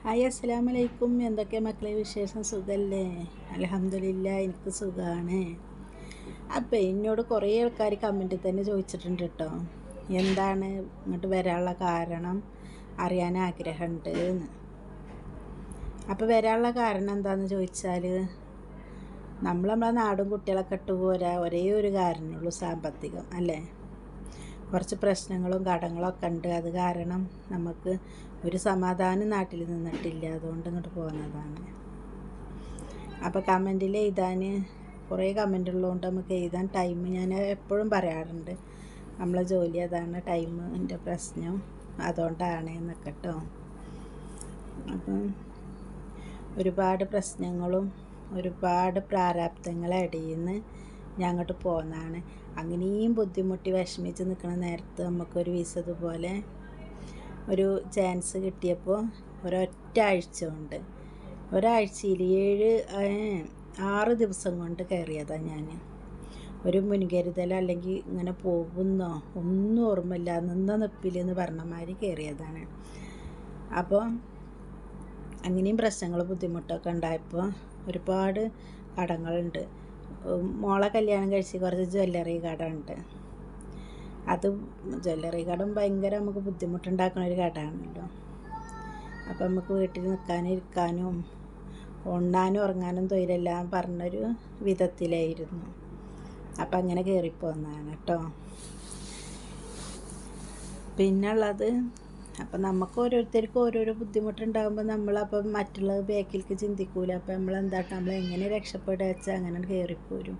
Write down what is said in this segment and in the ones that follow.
Hi അസ്സലാമു വലൈക്കും എന്തൊക്കെ മക്കളെ വിശേഷം? സുഖമല്ലേ അലഹമില്ല എനിക്ക് സുഖമാണ് അപ്പം എന്നോട് കുറേ ആൾക്കാർ കമന്റിൽ തന്നെ ചോദിച്ചിട്ടുണ്ട് കേട്ടോ എന്താണ് ഇങ്ങോട്ട് വരാനുള്ള കാരണം? അറിയാൻ ആഗ്രഹമുണ്ട് എന്ന് അപ്പോൾ വരാനുള്ള കാരണം എന്താണെന്ന് ചോദിച്ചാൽ നമ്മൾ നമ്മളെ നാടും കുട്ടികളൊക്കെ ഇട്ട് പോരാ ഒരേ ഒരു കാരണമുള്ളൂ സാമ്പത്തികം അല്ലേ? കുറച്ച് പ്രശ്നങ്ങളും കടങ്ങളൊക്കെ ഉണ്ട്. അത് കാരണം നമുക്ക് ഒരു സമാധാനം നാട്ടിൽ നിന്നിട്ടില്ല. അതുകൊണ്ട് ഇങ്ങോട്ട് പോകുന്നതാണ്. അപ്പോൾ കമന്റിൽ എഴുതാൻ കുറേ കമന്റ് ഉള്ളതുകൊണ്ട് നമുക്ക് എഴുതാൻ ടൈം ഞാൻ എപ്പോഴും പറയാറുണ്ട്. നമ്മളെ ജോലി അതാണ് ടൈമിന്റെ പ്രശ്നം. അതുകൊണ്ടാണ് എന്നൊക്കെ അപ്പം ഒരുപാട് പ്രശ്നങ്ങളും ഒരുപാട് പ്രാരാബ്ദങ്ങളെ ഇടയിൽ നിന്ന് ഞാൻ അങ്ങോട്ട് പോകുന്നതാണ് അങ്ങനെയും ബുദ്ധിമുട്ടി വിഷമിച്ച് നിൽക്കുന്ന നേരത്ത് നമുക്കൊരു വിസ ഇതുപോലെ ഒരു ചാൻസ് കിട്ടിയപ്പോൾ ഒരൊറ്റ ആഴ്ച കൊണ്ട് ഒരാഴ്ചയിൽ ഏഴ് ആറ് ദിവസം കൊണ്ട് കയറിയതാണ് ഞാൻ ഒരു മുൻകരുതൽ അല്ലെങ്കിൽ ഇങ്ങനെ പോകുന്നോ ഒന്നും ഓർമ്മയില്ല നിന്ന നിപ്പിലെന്ന് പറഞ്ഞ മാതിരി കയറിയതാണ്. അപ്പോൾ അങ്ങനെയും പ്രശ്നങ്ങൾ ബുദ്ധിമുട്ടൊക്കെ ഉണ്ടായപ്പോൾ ഒരുപാട് കടങ്ങളുണ്ട്. മോളെ കല്യാണം കഴിച്ച് കുറച്ച് ജ്വല്ലറി കടമുണ്ട് അത് ജ്വല്ലറി കടം ഭയങ്കര നമുക്ക് ബുദ്ധിമുട്ടുണ്ടാക്കുന്ന ഒരു കടയാണല്ലോ. അപ്പം നമുക്ക് വീട്ടിൽ നിൽക്കാനും ഇരിക്കാനും ഉണ്ണാനും ഉറങ്ങാനും തൊഴിലെല്ലാം പറഞ്ഞൊരു വിധത്തിലായിരുന്നു. അപ്പം അങ്ങനെ കയറിപ്പോന്നാണ് കേട്ടോ. പിന്നുള്ളത് അപ്പം നമുക്ക് ഓരോരുത്തർക്കും ഓരോരോ ബുദ്ധിമുട്ടുണ്ടാകുമ്പോൾ നമ്മളപ്പം മറ്റുള്ള ബാക്കിലേക്ക് ചിന്തിക്കൂല. അപ്പം നമ്മൾ എന്താട്ട് നമ്മൾ എങ്ങനെ രക്ഷപ്പെടുക വെച്ചാൽ അങ്ങനെ കയറിപ്പോരും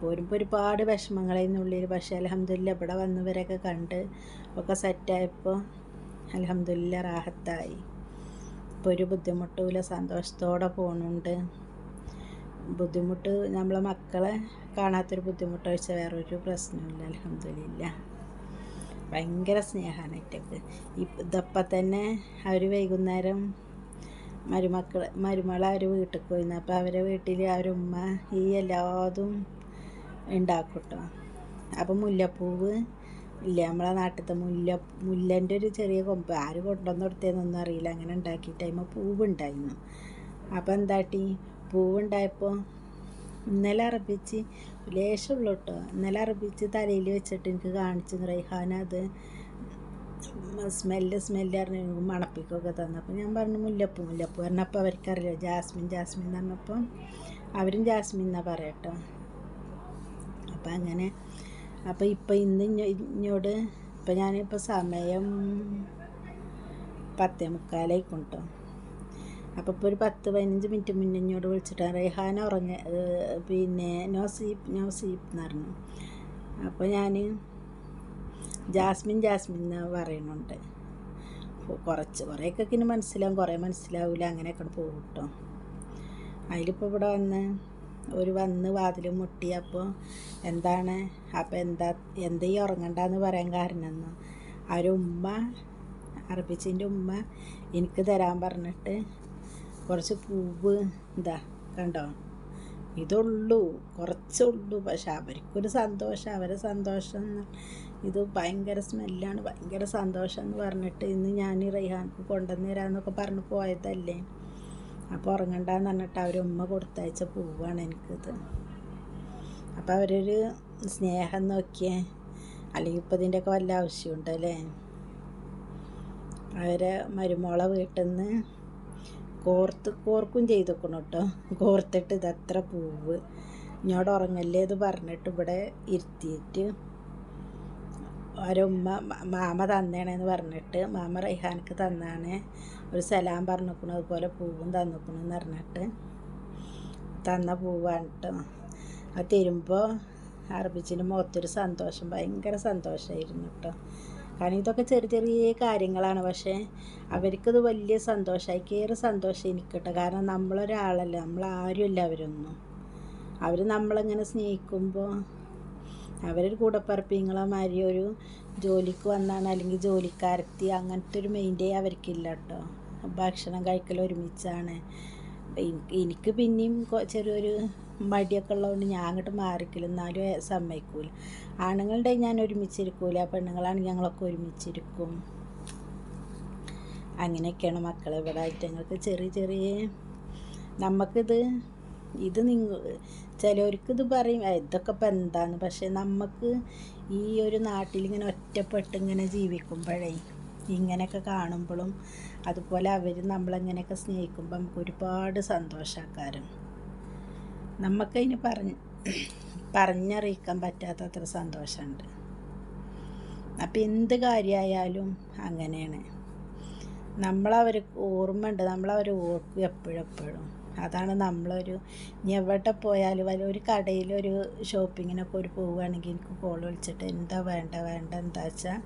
പോരുമ്പോൾ ഒരുപാട് വിഷമങ്ങളതിനുള്ളിൽ പക്ഷേ അലഹമില്ല ഇവിടെ വന്നവരൊക്കെ കണ്ട് ഒക്കെ സെറ്റായപ്പോൾ അലഹമില്ല റാഹത്തായി. ഇപ്പോൾ ഒരു ബുദ്ധിമുട്ടുമില്ല സന്തോഷത്തോടെ പോകുന്നുണ്ട് ബുദ്ധിമുട്ട് നമ്മളെ മക്കളെ കാണാത്തൊരു ബുദ്ധിമുട്ട് വെച്ചാൽ വേറൊരു പ്രശ്നമില്ല അലഹമില്ല ഭയങ്കര സ്നേഹമാണ് ഏറ്റവും. ഇതപ്പം തന്നെ അവർ വൈകുന്നേരം മരുമക്കൾ മരുമകൾ അവർ വീട്ടിൽ പോയിരുന്നു അപ്പോൾ അവരെ വീട്ടിൽ അവരുമ്മ ഈ എല്ലാതും ഉണ്ടാക്കും കേട്ടോ അപ്പം മുല്ലപ്പൂവ് ഇല്ല. നമ്മളെ നാട്ടിലത്തെ മുല്ല മുല്ലന്റെ ഒരു ചെറിയ കൊമ്പ്. ആര് കൊണ്ടുവന്ന് കൊടുത്തതെന്നൊന്നും അറിയില്ല. അങ്ങനെ ഉണ്ടാക്കിയിട്ട് അതിമ്മ പൂവ് ഉണ്ടായിരുന്നു അപ്പോൾ എന്താട്ടി? പൂവുണ്ടായപ്പോൾ ഇന്നലെ അറബിച്ച് ലേശമുള്ളൂ കേട്ടോ ഇന്നലെ അറബിച്ച് തലയിൽ വെച്ചിട്ട് എനിക്ക് കാണിച്ചു റൈഹാന അത് സ്മെല്ല് സ്മെല്ല് പറഞ്ഞ് എനിക്ക് മണപ്പിക്കൊക്കെ തന്നു. അപ്പോൾ ഞാൻ പറഞ്ഞു മുല്ലപ്പൂ മുല്ലപ്പൂ. പറഞ്ഞപ്പോൾ അവർക്കറിയില്ല ജാസ്മിൻ ജാസ്മിൻ എന്ന് പറഞ്ഞപ്പോൾ അവരും ജാസ്മിൻ എന്നാണ് പറയട്ടോ അപ്പം അങ്ങനെ അപ്പോൾ ഇപ്പം ഇന്ന് ഇഞ്ഞോട് ഇപ്പം ഞാനിപ്പോൾ സമയം പത്തേ മുക്കാലായിക്കും കേട്ടോ അപ്പോൾ ഇപ്പോൾ ഒരു പത്ത് പതിനഞ്ച് മിനിറ്റ് മുന്നേ എന്നോട് വിളിച്ചിട്ട് റെഹാന ഉറങ്ങ പിന്നെ നോ സീപ്പ് നോ സീപ്പ് എന്ന് പറഞ്ഞു. അപ്പോൾ ഞാൻ ജാസ്മിൻ ജാസ്മിൻ എന്ന് പറയുന്നുണ്ട് കുറച്ച് കുറേയൊക്കെ ഇനി മനസ്സിലാവും കുറേ മനസ്സിലാവില്ല അങ്ങനെയൊക്കെ പോകും കേട്ടോ അതിലിപ്പോൾ ഇവിടെ വന്ന് ഒരു വന്ന് വാതിൽ മുട്ടി അപ്പോൾ എന്താണ് അപ്പോൾ എന്താ എന്താ ഉറങ്ങണ്ടെന്ന് പറയാൻ കാരണം എന്ന് ഉമ്മ അറബിച്ചിന്റെ ഉമ്മ എനിക്ക് തരാൻ പറഞ്ഞിട്ട് കുറച്ച് പൂവ് എന്താ കണ്ടോ? ഇതുള്ളൂ കുറച്ചുള്ളൂ പക്ഷെ അവർക്കൊരു സന്തോഷം അവരെ സന്തോഷം ഇത് ഭയങ്കര സ്മെല്ലാണ്. ഭയങ്കര സന്തോഷം എന്ന് പറഞ്ഞിട്ട് ഇന്ന് ഞാൻ റൈഹാൻക്ക് കൊണ്ടുവന്ന് തരാമെന്നൊക്കെ പറഞ്ഞ് പോയതല്ലേ. അപ്പോൾ ഉറങ്ങണ്ടെന്ന് പറഞ്ഞിട്ട് അവർ കൊടുത്തയച്ച പൂവാണ് എനിക്കിത്. അപ്പോൾ അവരൊരു സ്നേഹം നോക്കിയേ. അല്ലെങ്കിൽ ഇപ്പോൾ ഇതിന്റെയൊക്കെ വല്ല ആവശ്യമുണ്ടല്ലേ? അവരെ മരുമോളെ വീട്ടിൽ നിന്ന് കോർത്ത് കോർക്കും ചെയ്തേക്കണം കേട്ടോ കോർത്തിട്ട് ഇതത്ര പൂവ്. ഇങ്ങോട്ട് ഉറങ്ങല്ലേ ഇത് പറഞ്ഞിട്ട് ഇവിടെ ഇരുത്തിയിട്ട് ഒരുമ്മ മാമ തന്നേണെന്ന് പറഞ്ഞിട്ട് മാമ റൈഹാനക്ക് തന്നാണ്. ഒരു സലാം പറഞ്ഞിരിക്കണം അതുപോലെ പൂവും തന്നിക്കണു എന്ന് പറഞ്ഞിട്ട് തന്ന പൂവാണ് കേട്ടോ അത് തരുമ്പോൾ അർബിച്ചിന്റെ മുഖത്തൊരു സന്തോഷം ഭയങ്കര സന്തോഷമായിരുന്നു കേട്ടോ കാരണം ഇതൊക്കെ ചെറിയ ചെറിയ കാര്യങ്ങളാണ്. പക്ഷേ അവർക്കത് വലിയ സന്തോഷമായി. കയറി സന്തോഷം എനിക്ക് കിട്ടും കാരണം നമ്മളൊരാളല്ല. നമ്മളാരുമില്ല അവരൊന്നും. അവർ നമ്മളിങ്ങനെ സ്നേഹിക്കുമ്പോൾ അവരൊരു കൂടപ്പറപ്പിങ്ങളെ മാതിരി ഒരു ജോലിക്ക് വന്നാണ് അല്ലെങ്കിൽ ജോലിക്കാരത്തി അങ്ങനത്തെ ഒരു മെയിന്റെ അവർക്കില്ല കേട്ടോ. ഭക്ഷണം കഴിക്കൽ ഒരുമിച്ചാണ്. എനിക്ക് പിന്നെയും ചെറിയൊരു മടിയൊക്കെ ഉള്ളതുകൊണ്ട് ഞാൻ അങ്ങോട്ട് മാറിക്കില്ല. എന്നാലും സമ്മതിക്കൂല. ആണുങ്ങളുടെ ഞാൻ ഒരുമിച്ചിരിക്കൂല. പെണ്ണുങ്ങളാണെങ്കിൽ ഞങ്ങളൊക്കെ ഒരുമിച്ചിരിക്കും. അങ്ങനെയൊക്കെയാണ് മക്കളെ ഇവിടെ ഐറ്റങ്ങൾക്ക് ചെറിയ ചെറിയ നമുക്കിത് ഇത് നിങ്ങൾ ചിലവർക്കിത് പറയും "ആ, ഇതൊക്കെ ഇപ്പം എന്താന്ന്? പക്ഷെ നമുക്ക് ഈ ഒരു നാട്ടിൽ ഇങ്ങനെ ഒറ്റപ്പെട്ട് ഇങ്ങനെ ജീവിക്കുമ്പോഴേ ഇങ്ങനെയൊക്കെ കാണുമ്പോഴും അതുപോലെ അവർ നമ്മളെങ്ങനെയൊക്കെ സ്നേഹിക്കുമ്പോൾ നമുക്ക് ഒരുപാട് സന്തോഷക്കാരും. നമുക്കതിന് പറഞ്ഞ് പറഞ്ഞറിയിക്കാൻ പറ്റാത്തത്ര സന്തോഷമുണ്ട്. അപ്പം എന്ത് കാര്യമായാലും അങ്ങനെയാണ്. നമ്മളവർ ഓർമ്മയുണ്ട് നമ്മളവർ ഓർക്കും എപ്പോഴും എപ്പോഴും അതാണ് നമ്മളൊരു ഇനി എവിടെ പോയാലും വല്ല ഒരു കടയിലൊരു ഷോപ്പിങ്ങിനൊക്കെ ഒരു പോവുകയാണെങ്കിൽ എനിക്ക് കോൾ വിളിച്ചിട്ട് എന്താ വേണ്ട വേണ്ട എന്താ വെച്ചാൽ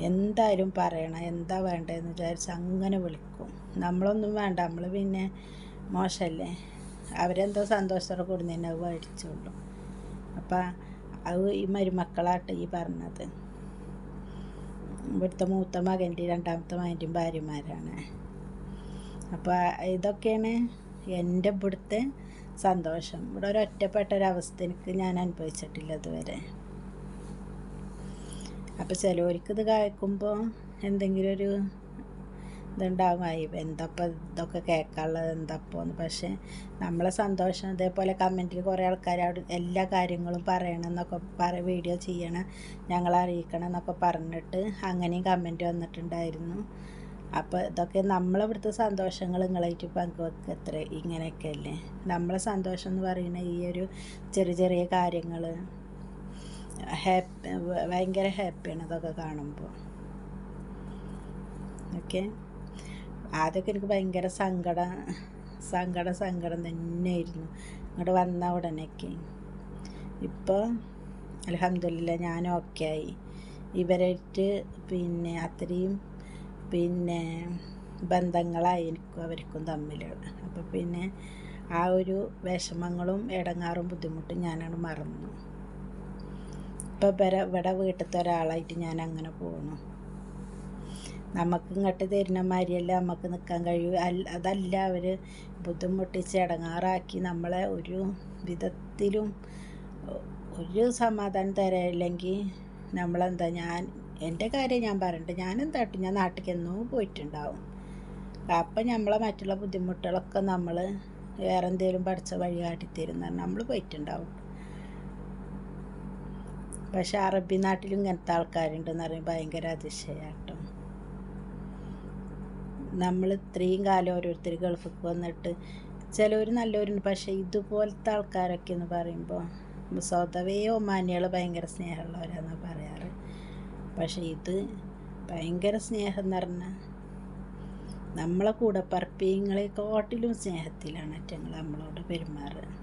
എന്തായാലും പറയണം എന്താ വേണ്ടതെന്ന് വിചാരിച്ച് അങ്ങനെ വിളിക്കും. നമ്മളൊന്നും വേണ്ട നമ്മൾ പിന്നെ മോശമല്ലേ? അവരെന്തോ സന്തോഷത്തോടെ കൊടുന്നതിന് അത് മേടിച്ചോളൂ അപ്പം അത് ഈ മരുമക്കളാട്ട് ഈ പറഞ്ഞത്. ഇവിടുത്തെ മൂത്ത മകന്റെ രണ്ടാമത്തെ മകന്റെയും ഭാര്യമാരാണ്. അപ്പോൾ ഇതൊക്കെയാണ് എന്റെ ഇവിടുത്തെ സന്തോഷം. ഇവിടെ ഒരു ഒറ്റപ്പെട്ട ഒരവസ്ഥ എനിക്ക് ഞാൻ അനുഭവിച്ചിട്ടില്ല ഇതുവരെ. അപ്പോൾ ചിലവർക്ക് ഇത് കേൾക്കുമ്പോൾ എന്തെങ്കിലും ഒരു ഇതുണ്ടാവും ആയി എന്തപ്പോൾ ഇതൊക്കെ കേൾക്കാനുള്ളത് എന്തപ്പോൾ എന്ന്. പക്ഷേ നമ്മളെ സന്തോഷം ഇതേപോലെ കമന്റിൽ കുറേ ആൾക്കാർ അവിടെ എല്ലാ കാര്യങ്ങളും പറയണം എന്നൊക്കെ പറ വീഡിയോ ചെയ്യണം ഞങ്ങളെ അറിയിക്കണം എന്നൊക്കെ പറഞ്ഞിട്ട് അങ്ങനെയും കമന്റ് വന്നിട്ടുണ്ടായിരുന്നു. അപ്പോൾ ഇതൊക്കെ നമ്മളിവിടുത്തെ സന്തോഷങ്ങൾ നിങ്ങളായിട്ട് പങ്കുവെക്കുക എത്ര ഇങ്ങനെയൊക്കെ അല്ലേ? നമ്മളെ സന്തോഷം എന്ന് പറയുന്ന ഈ ഒരു ചെറിയ ചെറിയ കാര്യങ്ങൾ ഹാപ്പി ഭയങ്കര ഹാപ്പിയാണ് ഇതൊക്കെ കാണുമ്പോൾ ഓക്കെ ആദ്യമൊക്കെ എനിക്ക് ഭയങ്കര സങ്കടം സങ്കടം സങ്കടം തന്നെയായിരുന്നു. ഇങ്ങോട്ട് വന്ന ഉടനെയൊക്കെ. ഇപ്പോൾ അലഹമില്ല ഞാൻ ഓക്കെ ആയി. ഇവരായിട്ട് പിന്നെ അത്രയും പിന്നെ ബന്ധങ്ങളായി എനിക്കും അവർക്കും തമ്മിൽ അപ്പോൾ പിന്നെ ആ ഒരു വിഷമങ്ങളും ഇടങ്ങാറും ബുദ്ധിമുട്ടും ഞാനാണ് മറന്നു. ഇപ്പോൾ ഇവിടെ വീട്ടിലത്തെ ഒരാളായിട്ട് ഞാൻ അങ്ങനെ പോകണു നമുക്ക് ഇങ്ങോട്ട് തരുന്ന മാതിരിയല്ല നമുക്ക് നിൽക്കാൻ കഴിയൂ. അതല്ല അവർ ബുദ്ധിമുട്ടിച്ച് ഇടങ്ങാറാക്കി നമ്മളെ ഒരു വിധത്തിലും ഒരു സമാധാനം തരയില്ലെങ്കിൽ നമ്മളെന്താ ഞാൻ എന്റെ കാര്യം ഞാൻ പറയണ്ട. ഞാനെന്താട്ടും ഞാൻ നാട്ടിലേക്ക് എന്നും പോയിട്ടുണ്ടാവും. അപ്പം നമ്മളെ മറ്റുള്ള ബുദ്ധിമുട്ടുകളൊക്കെ നമ്മൾ വേറെ എന്തെങ്കിലും പഠിച്ച വഴി കാട്ടിത്തരും നമ്മൾ പോയിട്ടുണ്ടാവും. പക്ഷെ അറബി നാട്ടിലും ഇങ്ങനത്തെ ആൾക്കാരുണ്ടെന്ന് പറയുമ്പോൾ ഭയങ്കര അതിശയാട്ടോ നമ്മൾ ഇത്രയും കാലം ഓരോരുത്തർ ഗൾഫിൽ വന്നിട്ട് ചിലവർ നല്ലവരുണ്ട് പക്ഷേ ഇതുപോലത്തെ ആൾക്കാരൊക്കെ എന്ന് പറയുമ്പോൾ സ്വതവേ ഒമാനികൾ ഭയങ്കര സ്നേഹമുള്ളവരാണെന്ന് പറയാറ്. പക്ഷേ ഇത് ഭയങ്കര സ്നേഹം എന്ന് പറഞ്ഞാൽ നമ്മളെ കൂടെ പറപ്പിങ്ങളെക്കാട്ടിലും സ്നേഹത്തിലാണ് അറ്റങ്ങൾ നമ്മളോട് പെരുമാറ്.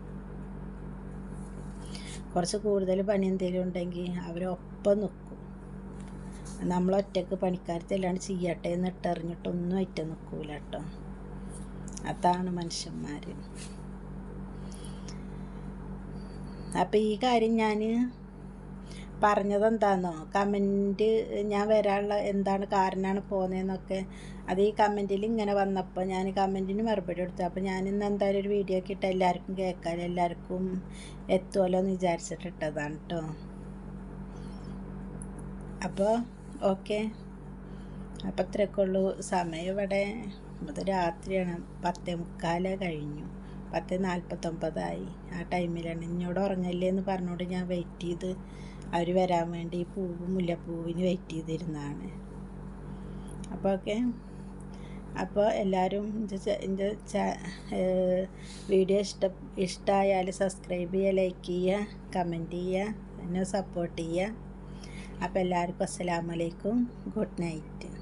കുറച്ച് കൂടുതൽ പണി എന്തെങ്കിലും ഉണ്ടെങ്കിൽ അവരൊപ്പം നിൽക്കും നമ്മളൊറ്റക്ക് പണിക്കാരത്തെല്ലാം ചെയ്യട്ടെ എന്ന് ഇട്ടറിഞ്ഞിട്ടൊന്നും ഒറ്റ നിൽക്കൂല കേട്ടോ. അതാണ് മനുഷ്യന്മാർ അപ്പം ഈ കാര്യം ഞാൻ പറഞ്ഞത് എന്താണെന്നോ കമന്റ് ഞാൻ വരാനുള്ള എന്താണ് കാരണമാണ് പോകുന്നതെന്നൊക്കെ അത് ഈ കമന്റിൽ ഇങ്ങനെ വന്നപ്പോൾ ഞാൻ കമന്റിന് മറുപടി കൊടുത്തു. അപ്പോൾ ഞാൻ ഇന്ന് എന്തായാലും ഒരു വീഡിയോ ഒക്കെ ഇട്ട് എല്ലാവർക്കും കേൾക്കാൻ എല്ലാവർക്കും എത്തുമല്ലോ എന്ന് വിചാരിച്ചിട്ട് ഇട്ടതാണ് കേട്ടോ അപ്പോൾ ഓക്കെ. അപ്പം ഇത്രയൊക്കെ ഉള്ളൂ. സമയം ഇവിടെ ഇത് രാത്രിയാണ്. പത്തേ മുക്കാലേ കഴിഞ്ഞു. പത്ത് നാൽപ്പത്തൊമ്പതായി ആ ടൈമിലാണ്. എന്നോട് ഉറങ്ങല്ലേ എന്ന് പറഞ്ഞുകൊണ്ട് ഞാൻ വെയിറ്റ് ചെയ്ത് അവർ വരാൻ വേണ്ടി പൂവും മുല്ലപ്പൂവിന് വെയിറ്റ് ചെയ്തിരുന്നതാണ്. അപ്പോൾ ഓക്കെ. അപ്പോൾ എല്ലാവരും എന്റെ വീഡിയോ ഇഷ്ട ഇഷ്ടമായാൽ സബ്സ്ക്രൈബ് ചെയ്യുക ലൈക്ക് ചെയ്യുക കമന്റ് ചെയ്യുക എന്നെ സപ്പോർട്ട് ചെയ്യുക. അപ്പോൾ എല്ലാവർക്കും അസ്സലാമലൈക്കും ഗുഡ് നൈറ്റ്.